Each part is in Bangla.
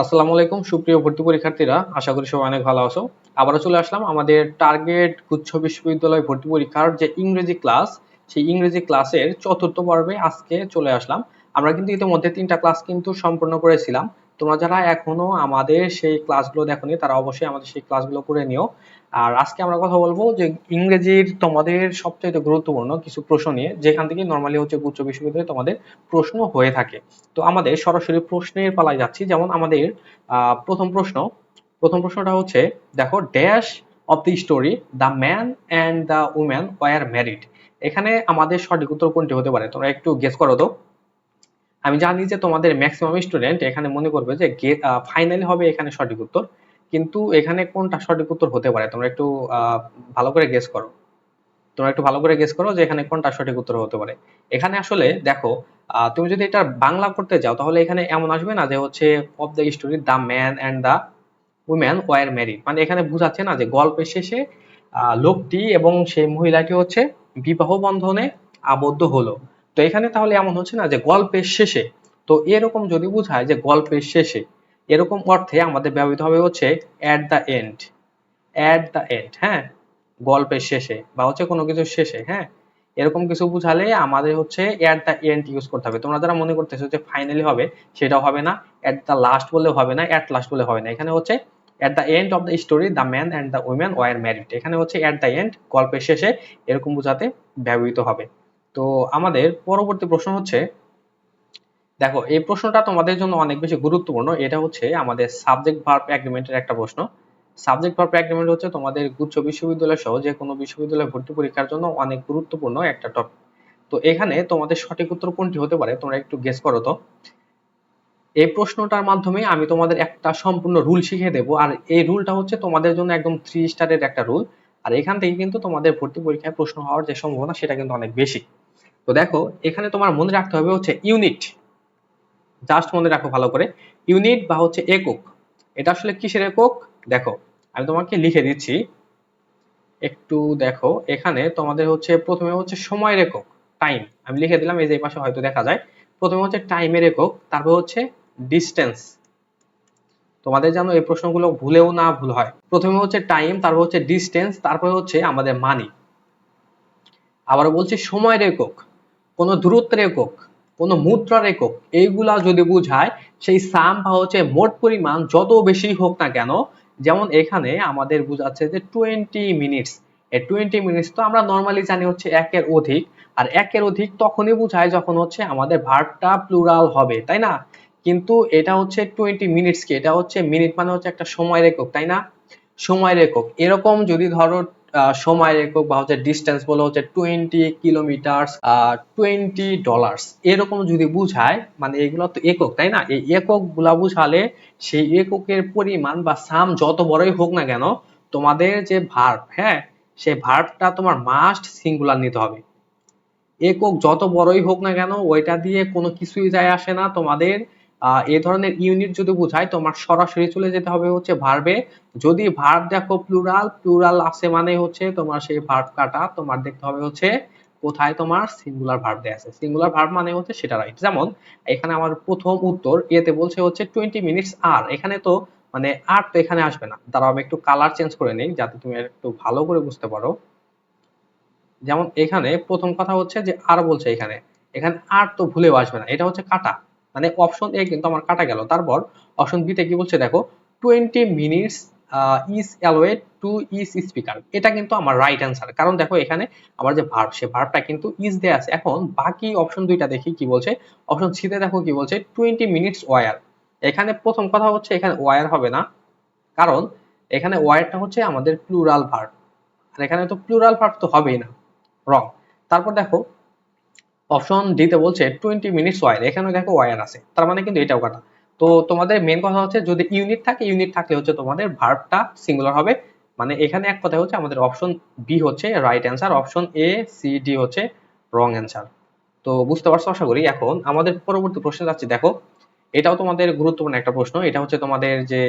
আসসালামু আলাইকুম, সুপ্রিয় ভর্তি পরীক্ষার্থীরা। আশা করি সবাই অনেক ভালো আছো। আবারও চলে আসলাম আমাদের টার্গেট গুচ্ছ বিশ্ববিদ্যালয় ভর্তি পরীক্ষার যে ইংরেজি ক্লাস সেই ইংরেজি ক্লাসের চতুর্থ পর্বে আজকে চলে আসলাম। আমরা কিন্তু ইতিমধ্যে তিনটা ক্লাস কিন্তু সম্পূর্ণ করেছিলাম। তোমরা যারা এখনও আমাদের সেই ক্লাসগুলো দেখোনি, তারা অবশ্যই আমাদের সেই ক্লাসগুলো করে নিও। আর আজকে আমরা কথা বলব যে ইংরেজির তোমাদের সবচেয়ে গুরুত্বপূর্ণ কিছু প্রশ্ন নিয়ে, যেখান থেকে নর্মালি হচ্ছে উচ্চ বিশ্ববিদ্যালয়ে তোমাদের প্রশ্ন হয়ে থাকে। তো আমাদের সরাসরি প্রশ্নের পালায় যাচ্ছি। যেমন আমাদের প্রথম প্রশ্ন। প্রথম প্রশ্নটা হচ্ছে, দেখো dash of the story the man and the woman were married এখানে আমাদের সঠিক উত্তর কোনটি হতে পারে? তোমরা একটু গেস করো তো। আমি জানি যে তোমাদের ম্যাক্সিমাম স্টুডেন্ট এখানে মনে করবে যে ফাইনালি হবে এখানে সঠিক উত্তর। কিন্তু এখানে কোনটা সঠিক উত্তর হতে পারে? তোমরা একটু ভালো করে গেস করো। তোমরা একটু ভালো করে গেস করো যে এখানে কোনটা সঠিক উত্তর হতে পারে। এখানে আসলে দেখো তুমি যদি এটা বাংলা করতে যাও, তাহলে এখানে এমন আসবে না যে হচ্ছে of the story the man and the woman were married মানে এখানে বুঝাচ্ছে না যে গল্পের শেষে লোকটি এবং সেই মহিলাটি হচ্ছে বিবাহ বন্ধনে আবদ্ধ হলো। তো এখানে তাহলে এমন হচ্ছে না যে গল্পের শেষে। তো এরকম যদি বুঝায় যে গল্পের শেষে এরকম অর্থে আমাদের ব্যবহৃত হবে হচ্ছে at the end at the end হ্যাঁ? গল্পের শেষে বা হচ্ছে কোনো কিছু শেষে হ্যাঁ? এরকম কিছু বুঝালে আমাদের হচ্ছে অ্যাট দ্য এন্ড ইউজ করতে হবে। তোমরা যারা মনে করতেছো যে ফাইনালি হবে, সেটাও হবে না। অ্যাট দ্য লাস্ট বলে হবে না অ্যাট লাস্ট বলে হবে না। এখানে হচ্ছে at the end of the story the man and the women were married এখানে হচ্ছে অ্যাট দ্য এন্ড গল্পের শেষে এরকম বুঝাতে ব্যবহৃত হবে। তো আমাদের পরবর্তী প্রশ্ন হচ্ছে দেখো, এই প্রশ্নটা তোমাদের জন্য অনেক বেশি গুরুত্বপূর্ণ। এটা হচ্ছে আমাদের সাবজেক্ট ভার্ব এগ্রিমেন্টের একটা প্রশ্ন। সাবজেক্ট ভার্ব অ্যাগ্রিমেন্ট হচ্ছে তোমাদের গুচ্ছ বিশ্ববিদ্যালয় সহ যে কোনো বিশ্ববিদ্যালয় ভর্তি পরীক্ষার জন্য অনেক গুরুত্বপূর্ণ একটা টপিক তো এখানে তোমাদের সঠিক উত্তর কোনটি হতে পারে, তোমরা একটু গেস করো তো। এই প্রশ্নটার মাধ্যমে আমি তোমাদের একটা সম্পূর্ণ রুল শিখিয়ে দেবো। আর এই রুলটা হচ্ছে তোমাদের জন্য একদম থ্রি স্টারের একটা রুল আর এখান থেকে কিন্তু তোমাদের ভর্তি পরীক্ষায় প্রশ্ন হওয়ার যে সম্ভাবনা, সেটা কিন্তু অনেক বেশি। তো দেখো, এখানে তোমার মনে রাখতে হবে হচ্ছে ইউনিট জাস্ট মনে রাখো ভালো করে। ইউনিট বা হচ্ছে একক। এটা আসলে কিসের একক? দেখো, আমি তোমাকে লিখে দিচ্ছি। একটু দেখো, এখানে তোমাদের হচ্ছে প্রথমে হচ্ছে সময়ের একক টাইম আমি লিখে দিলাম, এই যে পাশে হয়তো দেখা যায়। প্রথমে হচ্ছে টাইমের একক, তারপর হচ্ছে ডিস্টেন্স তোমাদের যেন এই প্রশ্নগুলো ভুলেও না ভুল হয়। প্রথমে হচ্ছে টাইম তারপর হচ্ছে ডিস্টেন্স তারপর হচ্ছে আমাদের মানি আবার বলছি সময়ের একক, কোনো দূরত্বের একক। কোনো মুদ্রার একক এইগুলা যদি বুঝায়, সেই সাম বা হচ্ছে মোট পরিমাণ যত বেশি হোক না কেন, যেমন এখানে আমাদের বুঝাচ্ছে যে টোয়েন্টি মিনিটস এই টোয়েন্টি মিনিটস তো আমরা নর্মালি জানি হচ্ছে একের অধিক, আর একের অধিক তখনই বুঝায় যখন হচ্ছে আমাদের ভার্বটা প্লুরাল হবে, তাই না? কিন্তু এটা হচ্ছে টোয়েন্টি মিনিটস কি, এটা হচ্ছে মিনিট মানে হচ্ছে একটা সময়ের একক তাই না? সময়ের একক এরকম যদি ধরো সময়ের একক বা হচ্ছে ডিস্টেন্স বলে হচ্ছে টোয়েন্টি কিলোমিটার টোয়েন্টি ডলার্স এরকম যদি বুঝায় মানে এগুলো তো একক, তাই না? এই এককগুলা বুঝালে সেই এককের পরিমাণ বা সাম যত বড়ই হোক না কেন, তোমাদের যে ভার্ব হ্যাঁ সেই ভার্বটা তোমার মাস্ট সিঙ্গুলার নিতে হবে। একক যত বড়ই হোক না কেন, ওইটা দিয়ে কোনো কিছুই যায় আসে না তোমাদের। এ ধরনের ইউনিট যদি বোঝায়, তোমার সরাসরি চলে যেতে হবে হচ্ছে ভার্বে যদি ভার্ব দেখো প্লুরাল প্লুরাল আছে মানে হচ্ছে তোমার সেই ভার্ব কাটা, তোমার দেখতে হবে হচ্ছে কোথায় তোমার সিঙ্গুলার ভার্ব দেয়া আছে। সিঙ্গুলার ভার্ব মানে হচ্ছে সেটা রাইট যেমন, এখানে আমার প্রথম উত্তর এতে বলছে হচ্ছে টোয়েন্টি মিনিটস আর এখানে তো মানে আর তো এখানে আসবে না। দাঁড়াও, আমি একটু কালার চেঞ্জ করে নিই, যাতে তুমি একটু ভালো করে বুঝতে পারো। যেমন এখানে প্রথম কথা হচ্ছে যে আর বলছে এখানে। এখানে আর তো ভুলেও আসবে না। এটা হচ্ছে কাটা। মানে অপশন এ কিন্তু আমার কাটা গেল। তারপর অপশন বি তে কি বলছে, দেখো twenty minutes is allowed to is speaker এটা কিন্তু আমার রাইট অ্যান্সার কারণ দেখো, এখানে আমার যে ভার্ব সে ভার্বটা কিন্তু ইজ দেয়া আছে। এখন বাকি অপশন দুইটা দেখি কি বলছে। অপশন সি তে দেখো কি বলছে টোয়েন্টি মিনিটস ওয়ার এখানে প্রথম কথা হচ্ছে, এখানে ওয়ার হবে না। কারণ এখানে ওয়ারটা হচ্ছে আমাদের প্লুরাল ভার্ব আর এখানে তো প্লুরাল ভার্ব তো হবেই না। রং তারপর দেখো অপশন ডিতে বলছে টোয়েন্টি মিনিটস ওয়ার এখানে দেখো ওয়ার আছে, তার মানে কিন্তু এটাও কাটা তো তোমাদের মেন কথা হচ্ছে যদি ইউনিট থাকে ইউনিট থাকলে হচ্ছে তোমাদের ভার্বটা সিঙ্গুলার হবে। মানে এখানে এক কথা হচ্ছে আমাদের অপশন বি হচ্ছে right answer option A C D হচ্ছে রং অ্যান্সার তো বুঝতে পারছ আশা করি? এখন আমাদের পরবর্তী প্রশ্নে যাচ্ছি। দেখো, এটাও তোমাদের গুরুত্বপূর্ণ একটা প্রশ্ন। এটা হচ্ছে তোমাদের যে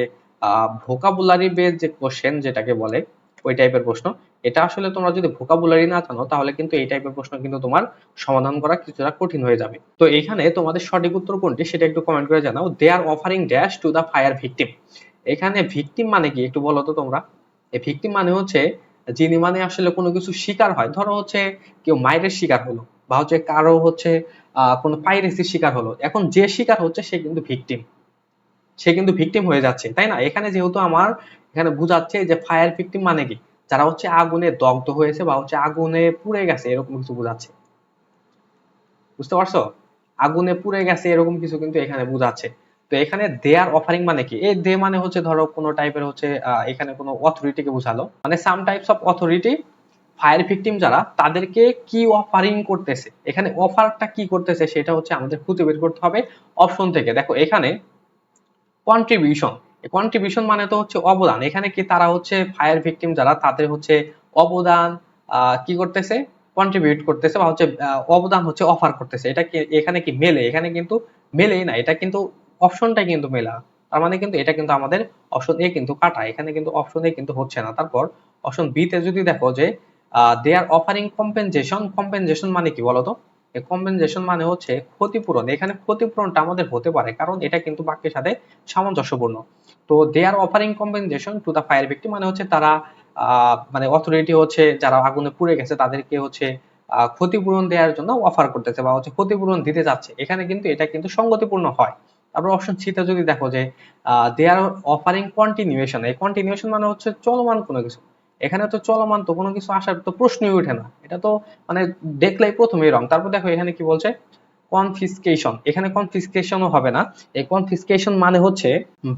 ভোকাবুলারি বেস যে কোশ্চেন যেটাকে বলে, ওই টাইপের প্রশ্ন। এটা আসলে তোমরা যদি ভোকাবুলারি না জানো, তাহলে কিন্তু এই টাইপের প্রশ্ন কিন্তু তোমার সমাধান করা কিছুটা কঠিন হয়ে যাবে। তো এখানে তোমাদের সঠিক উত্তর কোনটি সেটা একটু কমেন্ট করে জানাও। They are offering dash to the fire victim এখানে ভিকটিম মানে কি একটু বলো তো তোমরা। এই ভিকটিম মানে হচ্ছে যিনি মানে আসলে কোনো কিছু শিকার হয়। ধরো হচ্ছে কেউ মায়ের শিকার হলো বা হচ্ছে কারও হচ্ছে কোনো পাইরেসির শিকার হলো। এখন যে শিকার হচ্ছে সে কিন্তু ভিকটিম সে কিন্তু ভিকটিম হয়ে যাচ্ছে, তাই না? এখানে যেহেতু আমার এখানে বুঝাচ্ছে যে ফায়ার ভিকটিম মানে কি? যারা হচ্ছে আগুনে দগ্ধ হয়েছে বা হচ্ছে আগুনে পুড়ে গেছে, এরকম কিছু বোঝাচ্ছে। বুঝতে পারছ? আগুনে পুড়ে গেছে, এরকম কিছু কিন্তু এখানে বোঝাচ্ছে। তো এখানে দেয়ার অফারিং মানে কি? এই দে মানে হচ্ছে ধরো কোনো টাইপের হচ্ছে এখানে কোনো অথরিটিকে বোঝালো। মানে some types of authority fire victim যারা, তাদেরকে কি অফারিং করতেছে? এখানে অফারটা কি করতেছে? সেটা হচ্ছে আমাদের খুঁজে বের করতে হবে অপশন থেকে। দেখো, এখানে কন্ট্রিবিউশন কন্ট্রিবিউশন মানে তো হচ্ছে অবদান। এখানে কি তারা হচ্ছে ফায়ার ভিকটিম যারা, তাদের হচ্ছে অবদান কি করতেছে? কন্ট্রিবিউট করতেছে বা হচ্ছে অবদান হচ্ছে অফার করতেছে। এটা কি, এখানে কি মেলে? এখানে কিন্তু মেলেই না। এটা কিন্তু অপশনটাই কিন্তু মেলা। তার মানে কিন্তু এটা কিন্তু আমাদের অপশন এ কিন্তু কাটা। এখানে কিন্তু অপশন এ কিন্তু হচ্ছে না। তারপর অপশন বি তে যদি দেখো যে they are offering compensation compensation মানে কি বলতো? কম্পেনসেশন মানে হচ্ছে ক্ষতিপূরণ। এখানে ক্ষতিপূরণটা আমাদের হতে পারে, কারণ এটা কিন্তু বাক্যের সাথে সামঞ্জস্যপূর্ণ। তো they are offering compensation to the fire victim মানে হচ্ছে তারা মানে অথরিটি হচ্ছে যারা আগুনে পুড়ে গেছে তাদেরকে হচ্ছে ক্ষতিপূরণ দেওয়ার জন্য অফার করতেছে বা হচ্ছে ক্ষতিপূরণ দিতে যাচ্ছে। এখানে কিন্তু এটা কিন্তু সঙ্গতিপূর্ণ হয়। তারপর অপশন সিতে যদি দেখো যে দে আর অফারিং কন্টিনিউয়েশন এই কন্টিনিউয়েশন মানে হচ্ছে চলমান কোনো কিছু। এখানে তো চলমান তো কোনো কিছু আসার তো প্রশ্নই ওঠে না। এটা তো মানে দেখলেই প্রথমেই রং। তারপর দেখো এখানে কি বলছে? কনফিসকেশন এখানে কনফিসকেশনও হবে না। এই কনফিসকেশন মানে হচ্ছে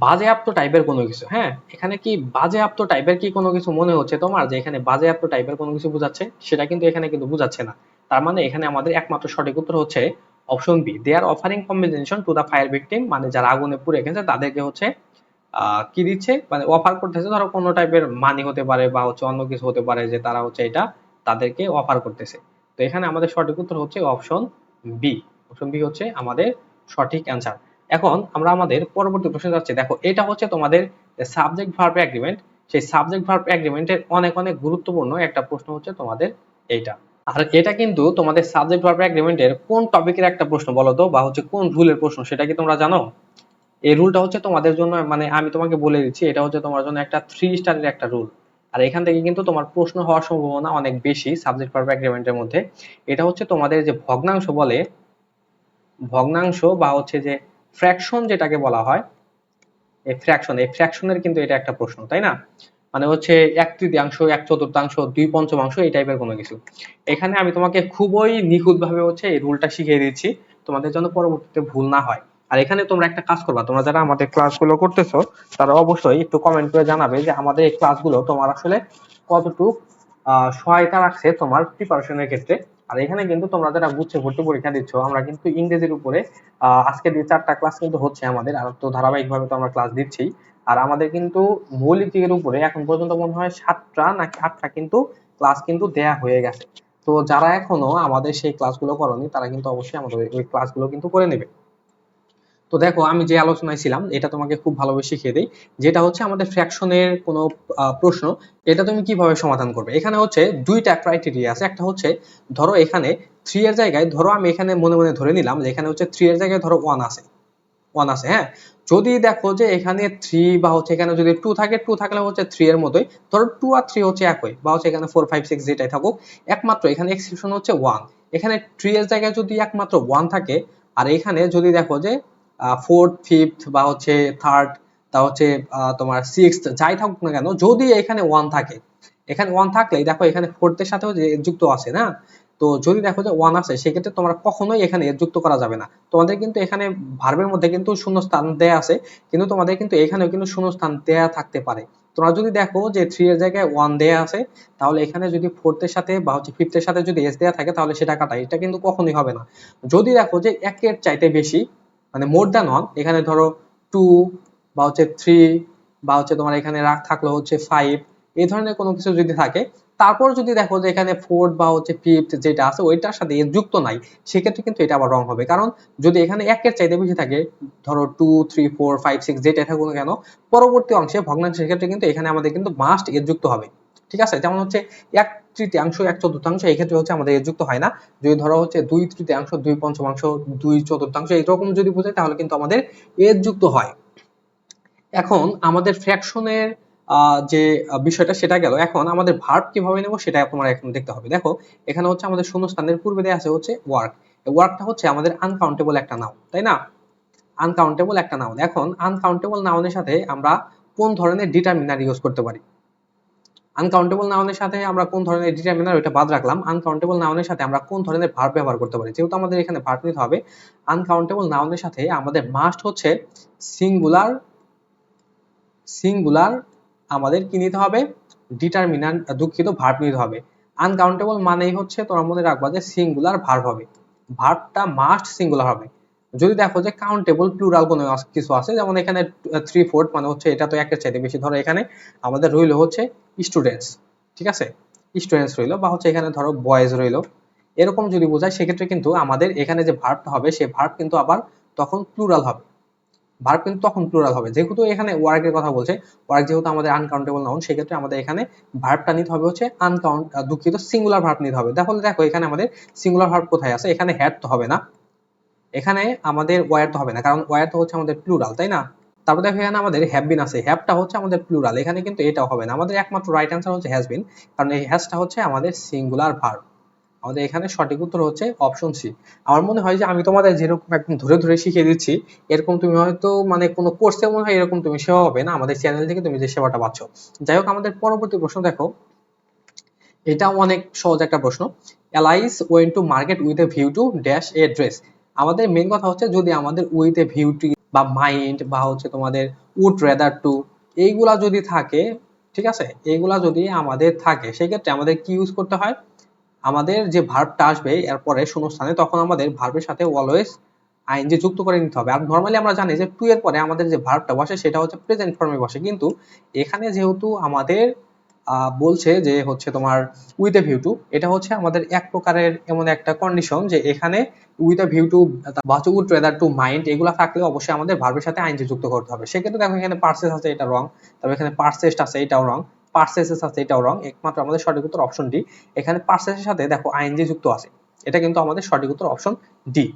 বাজেয়াপ্ত টাইপের কোনো কিছু হ্যাঁ? এখানে কি বাজেয়াপ্ত টাইপের কি কোনো কিছু মনে হচ্ছে তোমার? যে এখানে বাজে বাজেয়াপ্ত টাইপের কোনো কিছু বোঝাচ্ছে? সেটা কিন্তু এখানে কিন্তু বোঝাচ্ছে না। তার মানে এখানে আমাদের একমাত্র সঠিক উত্তর হচ্ছে option B they are offering compensation to the fire victim মানে যারা আগুনে পুড়ে গেছে, তাদেরকে হচ্ছে কি দিচ্ছে? মানে অফার করতেছে, ধরো কোনো টাইপের মানি হতে পারে বা হচ্ছে অন্য কিছু হতে পারে যে তারা হচ্ছে এটা তাদেরকে অফার করতেছে। তো এখানে আমাদের সঠিক উত্তর হচ্ছে অপশন বি অপশন বি হচ্ছে আমাদের সঠিক অ্যান্সার এখন আমরা আমাদের পরবর্তী প্রশ্নে যাচ্ছি। দেখো, এটা হচ্ছে তোমাদের সাবজেক্ট ভার্ব এগ্রিমেন্ট সেই সাবজেক্ট ভার্ব এগ্রিমেন্টের অনেক অনেক গুরুত্বপূর্ণ একটা প্রশ্ন হচ্ছে তোমাদের এইটা। আর এটা কিন্তু তোমাদের সাবজেক্ট ভার্ব এগ্রিমেন্টের কোন টপিকের একটা প্রশ্ন বলো তো? বা হচ্ছে কোন রুলের প্রশ্ন? সেটা কি তোমরা জানো? এই রুলটা হচ্ছে তোমাদের জন্য মানে আমি তোমাকে বলে দিচ্ছি, এটা হচ্ছে তোমার জন্য একটা থ্রি স্টারের একটা রুল আর এখান থেকে কিন্তু তোমার প্রশ্ন হওয়ার সম্ভাবনা অনেক বেশি সাবজেক্ট ভার্ব এগ্রিমেন্টের মধ্যে। এটা হচ্ছে তোমাদের যে ভগ্নাংশ বলে, ভগ্নাংশ বা হচ্ছে যে ফ্র্যাকশন যেটাকে বলা হয়, এই ফ্র্যাকশন এই ফ্র্যাকশনের কিন্তু এটা একটা প্রশ্ন, তাই না? মানে হচ্ছে এক তৃতীয়াংশ, এক চতুর্থাংশ, দুই পঞ্চমাংশ, এই টাইপের কোনো কিছু। এখানে আমি তোমাকে খুবই নিখুঁত ভাবে হচ্ছে এই রুলটা শিখিয়ে দিচ্ছি। তোমাদের জন্য পরবর্তীতে ভুল না হয়। আর এখানে তোমরা একটা কাজ করবা, তোমরা যারা আমাদের ক্লাসগুলো করতেছো, তারা অবশ্যই একটু কমেন্ট করে জানাবে যে আমাদের এই ক্লাসগুলো তোমার আসলে কতটুকু সহায়তা রাখছে তোমার প্রিপারেশনের ক্ষেত্রে। আর এখানে কিন্তু তোমরা যারা গুচ্ছে ভর্তি পরীক্ষা দিচ্ছ, আমরা কিন্তু ইংরেজির উপরে আজকে দিয়ে চারটা ক্লাস কিন্তু হচ্ছে আমাদের, আর তো ধারাবাহিকভাবে তো আমরা ক্লাস দিচ্ছি। আর আমাদের কিন্তু মৌলিক দিকের উপরে এখন পর্যন্ত মনে হয় সাতটা নাকি আটটা কিন্তু ক্লাস কিন্তু দেয়া হয়ে গেছে। তো যারা এখনও আমাদের সেই ক্লাসগুলো করনি, তারা কিন্তু অবশ্যই আমাদের ওই ক্লাসগুলো কিন্তু করে নেবে। তো দেখো, আমি যে আলোচনায় ছিলাম, এটা তোমাকে খুব ভালোভাবে শিখিয়ে দিই। যেটা হচ্ছে আমাদের ফ্র্যাকশনের কোনো প্রশ্ন, এটা তুমি কীভাবে সমাধান করবে? এখানে হচ্ছে দুইটা ক্রাইটেরিয়া আছে। একটা হচ্ছে, ধরো এখানে থ্রি এর জায়গায়, ধরো আমি এখানে মনে মনে ধরে নিলাম যে এখানে হচ্ছে থ্রি এর জায়গায় ধরো ওয়ান আছে। ওয়ান আছে হ্যাঁ? যদি দেখো যে এখানে থ্রি বা হচ্ছে এখানে যদি টু থাকে টু থাকলে হচ্ছে থ্রি এর মতোই। ধরো টু আর থ্রি হচ্ছে একই, বা হচ্ছে এখানে ফোর ফাইভ সিক্স যেটাই থাকুক, একমাত্র এখানে এক্সেপশন হচ্ছে ওয়ান এখানে থ্রি এর জায়গায় যদি একমাত্র ওয়ান থাকে, আর এখানে যদি দেখো যে ফোর্থ ফিফথ বা হচ্ছে থার্ড তা হচ্ছে তোমার সিক্সথ যাই থাকুক না কেন, যদি এখানে ওয়ান থাকে, এখানে ওয়ান থাকলে দেখো এখানে ফোর্থের সাথেও যুক্ত আছে না, তো যদি দেখো যে ওয়ান আছে, সেক্ষেত্রে তোমরা কখনোই এখানে যুক্ত করা যাবে না। তোমাদের কিন্তু এখানে ভার্বের মধ্যে কিন্তু শূন্য স্থান দেয়া আছে, কিন্তু তোমাদের কিন্তু এখানেও কিন্তু শূন্য স্থান দেয়া থাকতে পারে। তোমরা যদি দেখো যে থ্রি এর জায়গায় ওয়ান দেয়া আছে, তাহলে এখানে যদি ফোর্থের সাথে বা হচ্ছে ফিফথের সাথে যদি এস দেয়া থাকে, তাহলে সেটা কাটা, এটা কিন্তু কখনোই হবে না। যদি দেখো যে একের চাইতে বেশি মানে মোর দ্যান ওয়ান এখানে ধরো টু বা হচ্ছে থ্রি বা হচ্ছে তোমার এখানে থাকল হচ্ছে ফাইভ এই ধরনের কোনো কিছু যদি থাকে, তারপর যদি দেখো যে এখানে ফোর্থ বা হচ্ছে ফিফথ যেটা আছে, ওইটার সাথে এর যুক্ত নাই, সেক্ষেত্রে কিন্তু এটা আবার রং হবে। কারণ যদি এখানে একের চাইতে বেশি থাকে, ধরো two three four five six যেটা থাকুক কেন, পরবর্তী অংশে ভগ্নাংশের ক্ষেত্রে কিন্তু এখানে আমাদের কিন্তু মাস্ট এর যুক্ত হবে। ঠিক আছে? যেমন হচ্ছে এক তৃতীয়াংশ, এক চতুর্থাংশ এই ক্ষেত্রে হচ্ছে আমাদের যুক্ত হয় না। যদি ধরো হচ্ছে দুই তৃতীয়াংশ, দুই পঞ্চমাংশ, দুই চতুর্থাংশ এইরকম যদি বোঝায় তাহলে কিন্তু আমাদের এর যুক্ত হয়। এখন আমাদের ফ্র্যাকশনের যে বিষয়টা সেটা গেল। এখন আমাদের ভার্ব কীভাবে নেব সেটা তোমার এখন দেখতে হবে। দেখো, এখানে হচ্ছে আমাদের শূন্যস্থানের পূর্বে দেওয়া আছে হচ্ছে ওয়ার্ক ওয়ার্কটা হচ্ছে আমাদের আনকাউন্টেবল একটা নাউন তাই না? আনকাউন্টেবল একটা নাউন এখন আনকাউন্টেবল নাউনের সাথে আমরা কোন ধরনের ডিটারমিনার ইউজ করতে পারি? আনকাউন্টেবল নাউনের সাথে আমরা কোন ধরনের ডিটারমিনার ওইটা বাদ রাখলাম। আনকাউন্টেবল নাউনের সাথে আমরা কোন ধরনের ভার্ব ব্যবহার করতে পারি? যেহেতু আমাদের এখানে ভার্ব নিতে হবে আনকাউন্টেবল নাউনের সাথে আমাদের মাস্ট হচ্ছে সিঙ্গুলার সিঙ্গুলার আমাদের কি নিতে হবে? ডিটারমিনার দুঃখিত ভার্ব নিতে হবে। আনকাউন্টেবল মানেই হচ্ছে তোমরা মনে রাখবা যে সিঙ্গুলার ভার্ব হবে। ভার্বটা মাস্ট সিঙ্গুলার হবে। যদি দেখো যে কাউন্টেবল প্লুরাল কোনো কিছু আছে, যেমন এখানে থ্রি ফোর্থ মানে হচ্ছে এটা তো একটা চাইতে বেশি। ধরো এখানে আমাদের রইল হচ্ছে স্টুডেন্টস ঠিক আছে? স্টুডেন্টস রইল বা হচ্ছে এখানে ধরো বয়েজ রইল। এরকম যদি বোঝায়, সেক্ষেত্রে কিন্তু আমাদের এখানে যে ভার্বটা হবে সেই ভার্ব কিন্তু আবার তখন প্লুরাল হবে। ভার্ব কিন্তু তখন প্লুরাল হবে। যেহেতু এখানে ওয়ার্কের কথা বলছে ওয়ার্ক যেহেতু আমাদের আনকাউন্টেবল নাউন সেক্ষেত্রে আমাদের এখানে ভার্বটা নিতে হবে হচ্ছে আনকাউন্ট দুঃখিত সিঙ্গুলার ভার্ব নিতে হবে। তাহলে দেখো, এখানে আমাদের সিঙ্গুলার ভার্ব কোথায় আছে? এখানে হ্যাড তো হবে না। এখানে আমাদের ওয়ার তো হবে না, কারণ ওয়ার তো হচ্ছে আমাদের প্লুরাল তাই না? তারপর দেখো এখানে আমাদের হ্যাভ বিন আছে হ্যাভটা হচ্ছে আমাদের প্লুরাল এখানে কিন্তু এটাও হবে না। আমাদের একমাত্র রাইট অ্যান্সার হচ্ছে হ্যাজ বিন কারণ এই হ্যাজটা হচ্ছে আমাদের সিঙ্গুলার ভার্ব আমাদের এখানে সঠিক উত্তর হচ্ছে অপশন সি আমার মনে হয় যে আমি তোমাদের যেরকম একদম ধরে ধরে শিখিয়ে দিচ্ছি, এরকম তুমি হয়তো মানে কোনো কোর্সে মনে হয় এরকম তুমি সেবা হবে না, আমাদের চ্যানেল থেকে তুমি যে সেবাটা পাচ্ছ। যাই হোক, আমাদের পরবর্তী প্রশ্ন দেখো। এটা অনেক সহজ একটা প্রশ্ন। Alice went to market with a view to dash a dress আমাদের মেন কথা হচ্ছে যদি আমাদের উইথ ভিউটি বা মাইন্ড বা হচ্ছে তোমাদের উড রেদার টু এইগুলা যদি থাকে, ঠিক আছে? এইগুলা যদি আমাদের থাকে, সেক্ষেত্রে আমাদের কি ইউজ করতে হয়? আমাদের যে ভার্বটা আসবে এরপরে শূন্যস্থানে, তখন আমাদের ভার্বের সাথে অলওয়েজ আইনজি যুক্ত করে নিতে হবে। আর নর্মালি আমরা জানি যে টু এর পরে আমাদের যে ভার্বটা বসে, সেটা হচ্ছে প্রেজেন্ট ফর্মে বসে। কিন্তু এখানে যেহেতু আমাদের বলছে যে হচ্ছে তোমার উইথ এ ভিউ টু এটা হচ্ছে আমাদের এক প্রকারের এমন একটা কন্ডিশন যে এখানে উইথ এ ভিউ টু বা উড রেদার টু মাইন্ড এগুলো থাকলে অবশ্যই আমাদের ভার্বের সাথে আইনজি যুক্ত করতে হবে। সেক্ষেত্রে দেখো এখানে পার্সেস আছে, এটা রং তারপর এখানে পার্সেস্ট আছে, এটাও রং পার্সেসেস আছে, এটাও রং একমাত্র আমাদের সঠিক উত্তর অপশন ডি এখানে পার্সেসের সাথে দেখো আইনজি যুক্ত আছে, এটা কিন্তু আমাদের সঠিক উত্তর অপশন ডি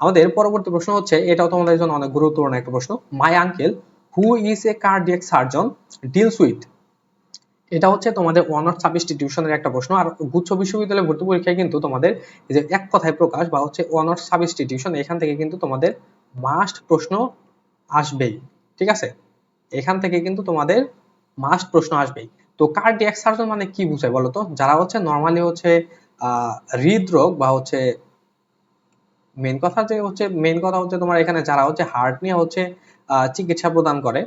আমাদের পরবর্তী প্রশ্ন হচ্ছে, এটাও তোমাদের জন্য অনেক গুরুত্বপূর্ণ একটা প্রশ্ন। My uncle who is a cardiac surgeon deals with এটা হচ্ছে তোমাদের অনার্স সাবস্টিটিউশনের একটা প্রশ্ন। আর গুচ্ছ বিশ্ববিদ্যালয়ে ভর্তি পরীক্ষায় কিন্তু তোমাদের যে এক কথায় প্রকাশ বা হচ্ছে অনার্স সাবস্টিটিউশন এখান থেকে কিন্তু তোমাদের মাস্ট প্রশ্ন আসবেই, ঠিক আছে? এখান থেকে কিন্তু তোমাদের মাস্ট প্রশ্ন আসবেই। তো কার্ডিয়াক সার্জন মানে কি বুঝায় বলো তো? যারা হচ্ছে নর্মালি হচ্ছে হৃদরোগ বা হচ্ছে মেন কথা যে হচ্ছে মেন কথা হচ্ছে তোমার এখানে যারা হচ্ছে হার্ট নিয়ে হচ্ছে চিকিৎসা প্রদান করে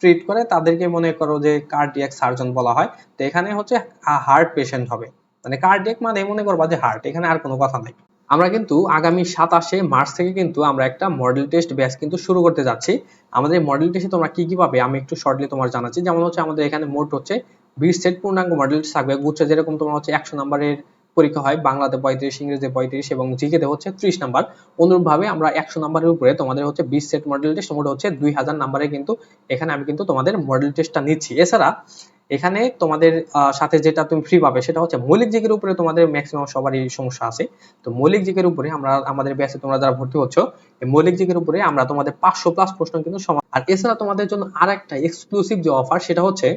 ট্রিট করে তাদেরকে মনে করো যে কার্ডিয়াক সার্জন বলা হয়, তো এখানে হচ্ছে হার্ট পেশেন্ট হবে। মানে কার্ডিয়াক মানে মনে করবা যে হার্ট এখানে আর কোনো কথা নাই। আমরা কিন্তু আগামী সাতাশে মার্চ থেকে কিন্তু আমরা একটা মডেল টেস্ট ব্যাচ কিন্তু শুরু করতে যাচ্ছি। আমাদের মডেল টেস্টে তোমরা কি কি পাবে আমি একটু শর্টলি তোমার জানাচ্ছি। যেমন হচ্ছে আমাদের এখানে মোট হচ্ছে বিশ সেট পূর্ণাঙ্গ মডেল থাকবে। গুচ্ছে যেরকম তোমার হচ্ছে একশো নাম্বারের পরীক্ষা হয় বাংলাতে পঁয়ত্রিশ, ইংরেজিতে পঁয়ত্রিশ এবং জিকেতে হচ্ছে ত্রিশ নাম্বার। অনুরূপভাবে আমরা একশো নাম্বারের উপরে তোমাদের হচ্ছে বিশ সেট মডেল টেস্ট মোট হচ্ছে দুই হাজার নাম্বারে কিন্তু এখানে আমি কিন্তু তোমাদের মডেল টেস্টটা নিচ্ছি। এছাড়া এখানে তোমাদের সাথে যেটা তুমি ফ্রি পাবে সেটা হচ্ছে মৌলিক জিকের উপরে তোমাদের ম্যাক্সিমাম সবারই সমস্যা আছে। তো মৌলিক জিকের উপরে আমরা, আমাদের ব্যাচে তোমরা যারা ভর্তি হচ্ছ মৌলিক জিকের উপরে আমরা তোমাদের পাঁচশো প্লাস প্রশ্ন কিন্তু সমান আর এছাড়া তোমাদের জন্য আর একটা এক্সক্লুসিভ যে অফার সেটা হচ্ছে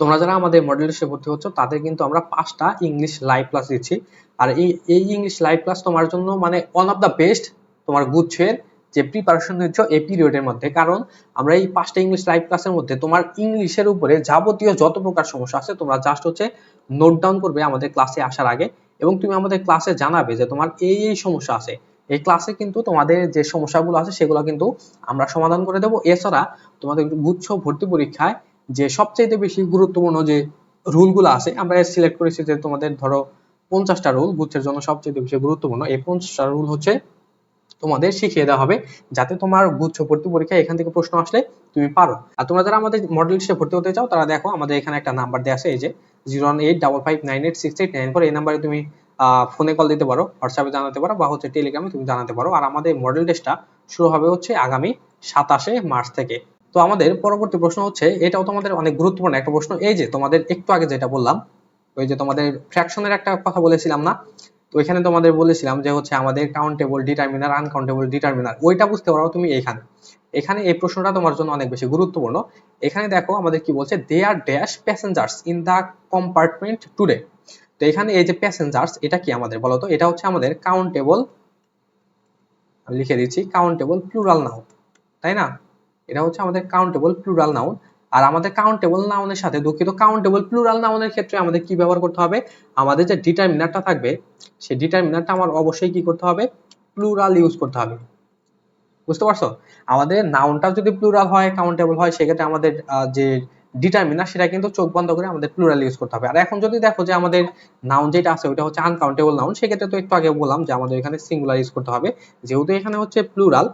তোমরা যারা আমাদের মডেল টেস্টে ভর্তি হচ্ছ, তাদের কিন্তু আমরা পাঁচটা ইংলিশ লাইভ ক্লাস দিচ্ছি। আর এই এই ইংলিশ লাইভ ক্লাস তোমার জন্য মানে ওয়ান অফ দ্য বেস্ট তোমার গুচ্ছের যে প্রিপারেশন নিচ্ছ এই পিরিয়ডের মধ্যে। কারণ আমরা এই পাঁচটা ইংলিশ লাইভ ক্লাসের মধ্যে তোমার ইংলিশের উপরে যাবতীয় যত প্রকার সমস্যা আছে, তোমরা জাস্ট হচ্ছে নোট ডাউন করবে আমাদের ক্লাসে আসার আগে। এবং তুমি আমাদের ক্লাসে জানাবে যে তোমার এই এই সমস্যা আছে। এই ক্লাসে কিন্তু তোমাদের যে সমস্যাগুলো আছে, সেগুলো কিন্তু আমরা সমাধান করে দেবো। এছাড়া তোমাদের গুচ্ছ ভর্তি পরীক্ষায় যে বেশি গুরুত্বপূর্ণ যে রুলগুলো আছে, আমরা সিলেক্ট করেছি যে তোমাদের ধরো পঞ্চাশটা রুল গুচ্ছের জন্য সবচেয়ে বেশি গুরুত্বপূর্ণ। এই পঞ্চাশটা রুল হচ্ছে তোমাদের শিখিয়ে দেওয়া হবে যাতে তোমার গুচ্ছ ভর্তি পরীক্ষা এখান থেকে প্রশ্ন আসলে তুমি পারো। আর তোমরা যারা আমাদের মডেল লিস্টে ভর্তি হতে চাও, তারা দেখো আমাদের এখানে একটা নাম্বার দেওয়া আছে, এই যে zero one eight double five nine eight six eight nine four এই নাম্বারে তুমি ফোনে কল দিতে পারো হোয়াটসঅ্যাপে জানাতে পারো বা হচ্ছে টেলিগ্রামে তুমি জানাতে পারো। আর আমাদের মডেল টেস্টটা শুরু হবে হচ্ছে আগামী সাতাশে মার্চ থেকে। তো আমাদের পরবর্তী প্রশ্ন হচ্ছে, এটাও তোমাদের অনেক গুরুত্বপূর্ণ একটা প্রশ্ন। এই যে তোমাদের একটু আগে যেটা বললাম, ওই যে তোমাদের ফ্র্যাকশনের একটা কথা বলেছিলাম না? তো এখানে তোমাদের বলেছিলাম যে হচ্ছে আমাদের কাউন্টেবল ডিটারমিনার আনকাউন্টেবল ডিটারমিনার ওইটা বুঝতে পারো তুমি এখানে। এখানে এই প্রশ্নটা তোমার জন্য অনেক বেশি গুরুত্বপূর্ণ। এখানে দেখো আমাদের কি বলছে they are dash passengers in the compartment today তো এখানে এই যে প্যাসেঞ্জার্স এটা কি আমাদের বলতো এটা হচ্ছে আমাদের কাউন্টেবল লিখে দিচ্ছি কাউন্টেবল প্লুরাল নাউন তাই না? এটা হচ্ছে আমাদের কাউন্টেবল প্লুরাল নাউন আর আমাদের কাউন্টেবল নাউনের সাথে দুঃখিত কাউন্টেবল প্লুরাল নাউনের ক্ষেত্রে আমাদের কি ব্যবহার করতে হবে? আমাদের যে ডিটারমিনারটা থাকবে, সেই ডিটারমিনারটা আমার অবশ্যই কি করতে হবে? প্লুরাল ইউজ করতে হবে। বুঝতে পারছ? আমাদের নাউনটা যদি প্লুরাল হয় কাউন্টেবল হয়, সেক্ষেত্রে আমাদের যে ডিটারমিনার সেটা কিন্তু চোখ বন্ধ করে আমাদের প্লুরাল ইউজ করতে হবে। আর এখন যদি দেখো যে আমাদের নাউন যেটা আছে ওটা হচ্ছে আনকাউন্টেবল নাউন সেক্ষেত্রে তো একটু আগে বললাম যে আমাদের এখানে সিঙ্গুলার ইউজ করতে হবে। যেহেতু এখানে হচ্ছে প্লুরাল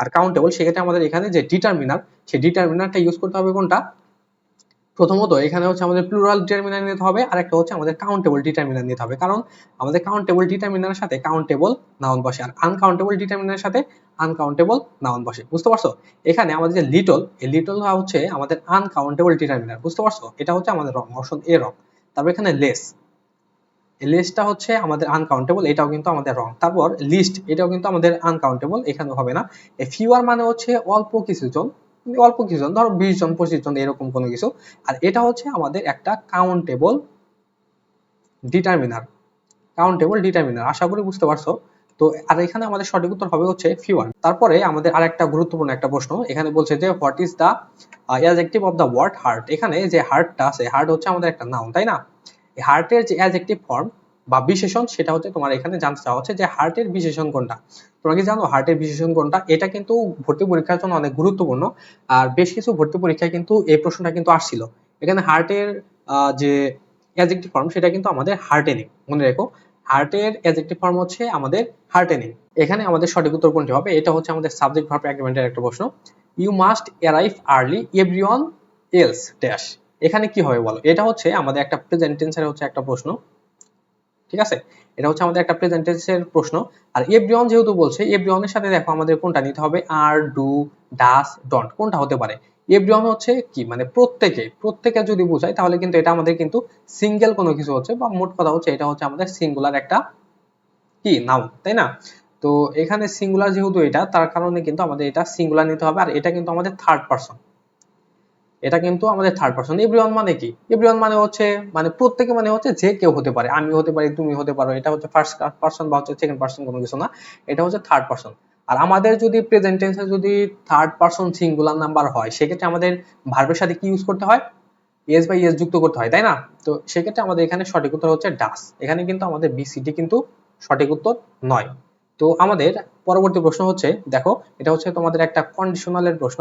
আর কাউন্টেবল সেক্ষেত্রে আমাদের এখানে যে ডিটারমিনার সেই ডিটারমিনারটা ইউজ করতে হবে কোনটা? প্রথমত এখানে হচ্ছে আমাদের প্লুরাল ডিটারমিনার নিতে হবে আর একটা হচ্ছে আমাদের কাউন্টেবল ডিটারমিনার নিতে হবে। কারণ আমাদের কাউন্টেবল ডিটারমিনারের সাথে কাউন্টেবল নাউন বসে, আর আনকাউন্টেবল ডিটারমিনারের সাথে আনকাউন্টেবল নাউন বসে। বুঝতে পারছ? এখানে আমাদের যে লিটল এই লিটল হচ্ছে আমাদের আনকাউন্টেবল ডিটারমিনার বুঝতে পারছ? এটা হচ্ছে আমাদের রং, অপশন এ রং। তারপর এখানে লেস লেসটা হচ্ছে আমাদের আনকাউন্টেবল এটাও কিন্তু আমাদের রং তারপর লিস্ট এটাও কিন্তু আমাদের আনকাউন্টেবল এখানে হবে না। ফিউয়ার মানে হচ্ছে অল্প কিছুজন অল্প কিছুজন, ধরো বিশ জন, পঁচিশ জন, এরকম কোনো কিছু। আর এটা হচ্ছে আমাদের একটা কাউন্টেবল ডিটারমিনার কাউন্টেবল ডিটারমিনার আশা করি বুঝতে পারছ? তো, আর এখানে আমাদের সঠিক উত্তর হবে হচ্ছে ফিওয়ার তারপরে আমাদের আরেকটা গুরুত্বপূর্ণ একটা প্রশ্ন, এখানে বলছে যে what is the adjective of the word heart এখানে যে হার্টটা আছে হার্ট হচ্ছে আমাদের একটা নাউন তাই না? হার্টের যে অ্যাডজেক্টিভ ফর্ম বা বিশেষণ সেটা হচ্ছে তোমার এখানে জানতে চাওয়া হচ্ছে যে হার্টের বিশেষণ কোনটা? তোমরা কি জানো হার্টের বিশেষণ কোনটা? এটা কিন্তু ভর্তি পরীক্ষার জন্য অনেক গুরুত্বপূর্ণ। আর বেশ কিছু ভর্তি পরীক্ষায় কিন্তু এই প্রশ্নটা কিন্তু আসছিল। এখানে হার্টের যে অ্যাডজেক্টিভ ফর্ম সেটা কিন্তু আমাদের হার্টেনিং মনে রেখো হার্টের অ্যাডজেক্টিভ ফর্ম হচ্ছে আমাদের হার্টেনিং এখানে আমাদের সঠিক উত্তর কোনটি হবে? এটা হচ্ছে আমাদের সাবজেক্ট ভার্ব এগ্রিমেন্টের একটা প্রশ্ন। You must arrive early everyone else dash এখানে কি হবে বলো? এটা হচ্ছে আমাদের একটা প্রেজেন্ট টেন্সের হচ্ছে একটা প্রশ্ন। ঠিক আছে? এটা হচ্ছে আমাদের একটা প্রেজেন্ট টেন্সের প্রশ্ন। আর এভরিওয়ান যেহেতু বলছে এভরিওয়ানের সাথে দেখো আমাদের কোনটা নিতে হবে? আর ডু ডাস ডন্ট কোনটা হতে পারে? এভরিওয়ান হচ্ছে কি? মানে প্রত্যেকে। প্রত্যেকে যদি বোঝায়, তাহলে কিন্তু এটা আমাদের কিন্তু সিঙ্গেল কোনো কিছু হচ্ছে বা মোট কথা হচ্ছে এটা হচ্ছে আমাদের সিঙ্গুলার একটা কি? নাউন তাই না? তো এখানে সিঙ্গুলার যেহেতু এটা, তার কারণে কিন্তু আমাদের এটা সিঙ্গুলার নিতে হবে। আর এটা কিন্তু আমাদের থার্ড পারসন এটা কিন্তু আমাদের থার্ড পারসন এভরিওয়ান মানে কি? এভরিওয়ান মানে হচ্ছে মানে প্রত্যেকে মানে হচ্ছে যে কেউ হতে পারে। আমি হতে পারি, তুমি হতে পারো। এটা হচ্ছে ফার্স্ট পারসন বা হচ্ছে সেকেন্ড পারসন কোনো কিছু না। এটা হচ্ছে থার্ড পারসন আর আমাদের যদি প্রেজেন্ট টেন্সে যদি থার্ড পারসন সিঙ্গুলার নাম্বার হয়, সেক্ষেত্রে আমাদের ভার্বের সাথে কি ইউজ করতে হয়? এস বাই এস যুক্ত করতে হয়, তাই না? তো সেক্ষেত্রে আমাদের এখানে সঠিক উত্তর হচ্ছে ডাস এখানে কিন্তু আমাদের বিসিটি কিন্তু সঠিক উত্তর নয়। তো আমাদের পরবর্তী প্রশ্ন হচ্ছে, দেখো, এটা হচ্ছে তোমাদের একটা কন্ডিশনালের প্রশ্ন।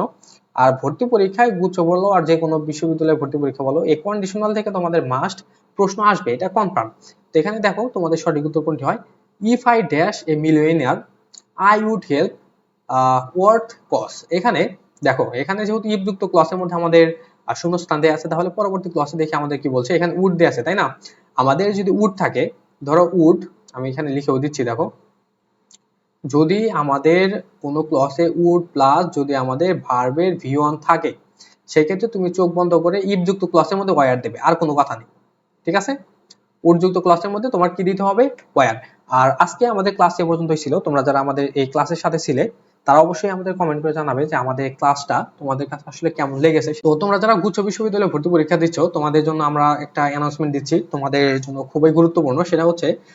আর ভর্তি পরীক্ষায় গুচ্ছ বলো আর যে কোনো বিশ্ববিদ্যালয়ে ভর্তি পরীক্ষা বলো, এই কন্ডিশনাল থেকে তোমাদের মাস্ট প্রশ্ন আসবে, এটা কনফার্ম তো এখানে দেখো, তোমাদের সঠিক উত্তর কোনটি হয়? If I dash a millionaire I would help worth cause এখানে, দেখো, এখানে যেহেতু ইফযুক্ত ক্লাসের মধ্যে আমাদের শূন্যস্থান দেওয়া আছে, তাহলে পরবর্তী ক্লাসে দেখে আমাদের কি বলছে। এখানে উড দেওয়া আছে, তাই না? আমাদের যদি উড থাকে, ধরো উড আমি এখানে লিখেও দিচ্ছি, দেখো। যদি আমাদের কোনো ক্লসে উড প্লাস যদি আমাদের ভার্বের ভি ওয়ান থাকে, সেক্ষেত্রে তুমি চোখ বন্ধ করে ইফ যুক্ত ক্লসের মধ্যে ওয়ার দেবে, আর কোনো কথা নেই। ঠিক আছে? উড যুক্ত ক্লাসের মধ্যে তোমার কি দিতে হবে? ওয়ার আর আজকে আমাদের ক্লাস এ পর্যন্তই ছিল। তোমরা যারা আমাদের এই ক্লাসের সাথে ছিলে, তারা অবশ্যই আমাদের কমেন্ট করে জানাবে যে আমাদের ক্লাসটা তোমাদের কাছে আসলে কেমন লেগেছে। তো তোমরা যারা গুচ্ছ বিশ্ববিদ্যালয়ে ভর্তি পরীক্ষা দিচ্ছ, তোমাদের জন্য আমরা একটা অ্যানাউন্সমেন্ট দিচ্ছি। তোমাদের জন্য খুবই গুরুত্বপূর্ণ। সেটা হচ্ছে